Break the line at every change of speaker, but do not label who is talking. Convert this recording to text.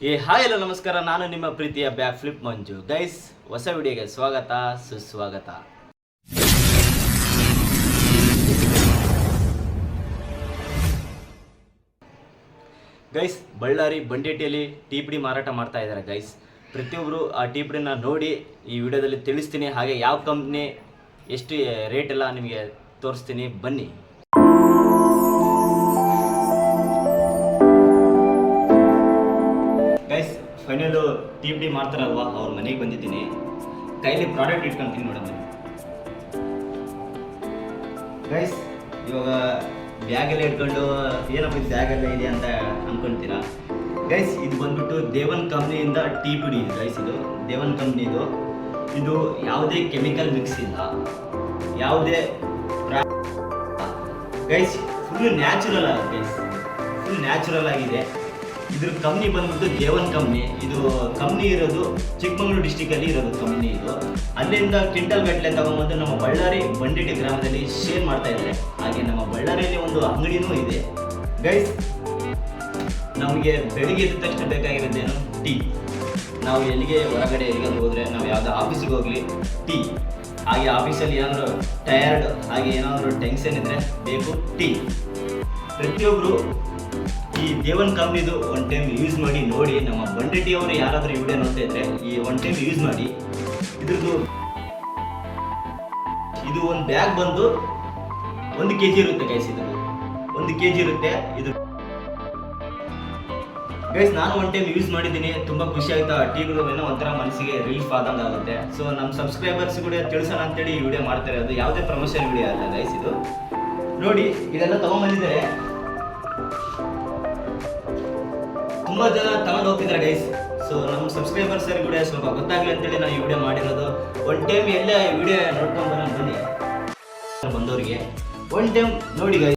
ಏ, ಹಾಯ್ ಎಲ್ಲ, ನಮಸ್ಕಾರ. ನಾನು ನಿಮ್ಮ ಪ್ರೀತಿಯ ಬ್ಯಾಕ್ ಫ್ಲಿಪ್ ಮಂಜು. ಗೈಸ್, ಹೊಸ ವಿಡಿಯೋಗೆ ಸ್ವಾಗತ, ಸುಸ್ವಾಗತ. ಗೈಸ್, ಬಳ್ಳಾರಿ ಬಂಡೇಟಿಯಲ್ಲಿ ಟೀ ಪುಡಿ ಮಾರಾಟ ಮಾಡ್ತಾ ಇದ್ದಾರೆ, ಗೈಸ್. ಪ್ರತಿಯೊಬ್ಬರು ಆ ಟೀ ಪುಡಿನ ನೋಡಿ ಈ ವಿಡಿಯೋದಲ್ಲಿ ತಿಳಿಸ್ತೀನಿ. ಹಾಗೆ ಯಾವ ಕಂಪ್ನಿ ಎಷ್ಟು ರೇಟ್ ಎಲ್ಲ ನಿಮಗೆ ತೋರಿಸ್ತೀನಿ. ಬನ್ನಿ. ಫೈನಲು ಟಿ ಪಿ ಮಾಡ್ತಾರಲ್ವಾ, ಅವ್ರ ಮನೆಗೆ ಬಂದಿದ್ದೀನಿ. ಕೈಲಿ ಪ್ರಾಡಕ್ಟ್ ಇಟ್ಕೊಂತೀನಿ ನೋಡಮ್ಮ. ಗೈಸ್ ಇವಾಗ ಬ್ಯಾಗೆಲ್ಲ ಇಟ್ಕೊಂಡು, ಏನಪ್ಪ ಇದು ಬ್ಯಾಗೆಲ್ಲ ಇದೆ ಅಂತ ಅನ್ಕೊಂತೀರಾ? ಗೈಸ್ ಇದು ಬಂದ್ಬಿಟ್ಟು ದೇವನ್ ಕಂಪ್ನಿಯಿಂದ ಟೀ ಪುಡಿ ಗೈಸ್ ಇದು ದೇವನ್ ಕಂಪ್ನಿದು ಇದು. ಯಾವುದೇ ಕೆಮಿಕಲ್ ಮಿಕ್ಸ್ ಇಲ್ಲ. ಯಾವುದೇ ಗೈಸ್ ಫುಲ್ ನ್ಯಾಚುರಲ್ ಆಗಿದೆ. ಗೈಸ್ ಫುಲ್ ನ್ಯಾಚುರಲ್ ಆಗಿದೆ. ಇದ್ರ ಕಂಪ್ನಿ ಬಂದ್ಬಿಟ್ಟು ದೇವನ್ ಕಂಪ್ನಿ ಇದು ಕಂಪ್ನಿ ಇರೋದು ಚಿಕ್ಕಮಗಳೂರು ಡಿಸ್ಟಿಕಲ್ಲಿ ಇರೋದು ಕಂಪ್ನಿ ಇದು. ಅಲ್ಲಿಂದ ಕ್ವಿಂಟಲ್ ಗಟ್ಟಲೆ ತಗೊಂಬಂದು ನಮ್ಮ ಬಳ್ಳಾರಿ ಬಂಡಿಟಿ ಗ್ರಾಮದಲ್ಲಿ ಶೇರ್ ಮಾಡ್ತಾ ಇದ್ದಾರೆ. ಹಾಗೆ ನಮ್ಮ ಬಳ್ಳಾರಿಯಲ್ಲಿ ಒಂದು ಅಂಗಡಿನೂ ಇದೆ. ಗೈಸ್ ನಮಗೆ ಬೆಳಿಗ್ಗೆ ಎದ್ದ ತಕ್ಷಣ ಬೇಕಾಗಿರೋದೇನು ಟೀ ನಾವು ಎಲ್ಲಿಗೆ ಹೊರಗಡೆ ಎಲ್ಲಿಗಾದ್ರೂ ಹೋದ್ರೆ ನಾವು ಯಾವುದೇ ಆಫೀಸಿಗೆ ಹೋಗಲಿ ಟೀ ಹಾಗೆ ಆಫೀಸಲ್ಲಿ ಏನಾದರೂ ಟಯರ್ಡ್ ಹಾಗೆ ಏನಾದರೂ ಟೆನ್ಷನ್ ಇದ್ದರೆ ಬೇಕು ಟೀ ಪ್ರತಿಯೊಬ್ಬರು ಈ ದೇವನ್ ಕಂಪ್ನಿದು ಒನ್ ಟೈಮ್ ಯೂಸ್ ಮಾಡಿ, ನೋಡಿ ನಮ್ಮ ಬಂಡೆಟಿ ಅವರು ಯಾರಾದರೂ ವಿಡಿಯೋ ನೋಡ್ತಾ ಇದ್ರೆ, ಈ ಒನ್ ಟೈಮ್ ಯೂಸ್ ಮಾಡಿ, ಇದ್ರದ್ದು ಇದು ಒಂದು ಬ್ಯಾಗ್ ಬಂದು ಒಂದು ಕೆ ಜಿ ಇರುತ್ತೆ ಗೈಸ್ ಇದು. ಒಂದು ಕೆ ಜಿ ಇರುತ್ತೆ ಇದು. ಗೈಸ್ ನಾನು ಒನ್ ಟೈಮ್ ಯೂಸ್ ಮಾಡಿದ್ದೀನಿ. ತುಂಬ ಖುಷಿ ಆಯ್ತಾ? ಟೀಗಳು ಏನೋ ಒಂಥರ ಮನಸ್ಸಿಗೆ ರಿಲೀಫ್ ಆದಂಗೆ ಆಗುತ್ತೆ. ಸೊ ನಮ್ಮ ಸಬ್ಸ್ಕ್ರೈಬರ್ಸ್ ಕೂಡ ತಿಳಿಸೋಣ ಅಂತೇಳಿ ಈ ವಿಡಿಯೋ ಮಾಡ್ತಾರೆ ಅದು ಯಾವುದೇ ಪ್ರಮೋಷನ್ ವಿಡಿಯೋ ಅಲ್ಲ ಗೈಸ್ ಇದು. ನೋಡಿ, ಇದೆಲ್ಲ ತಗೊಂಬಂದಿದ್ದಾರೆ. ತುಂಬಾ ಜನ ತಗೊಂಡು ಹೋಗ್ತಿದ್ದಾರೆ ಗೈಸ್ ಸೊ ನಮ್ಮ ಸಬ್ಸ್ಕ್ರೈಬರ್ಸ್ ಕೂಡ ಸ್ವಲ್ಪ ಗೊತ್ತಾಗ್ಲಿ ಅಂತೇಳಿ ನಾನು ಈ ವಿಡಿಯೋ ಮಾಡಿರೋದು. ಒನ್ ಟೈಮ್ ಎಲ್ಲ ವಿಡಿಯೋ ನೋಡ್ಕೊಂಡು ಬರೋಣ ಬನ್ನಿ. ಬಂದವರಿಗೆ. ಒನ್ ಟೈಮ್ ನೋಡಿ ಗೈಸ್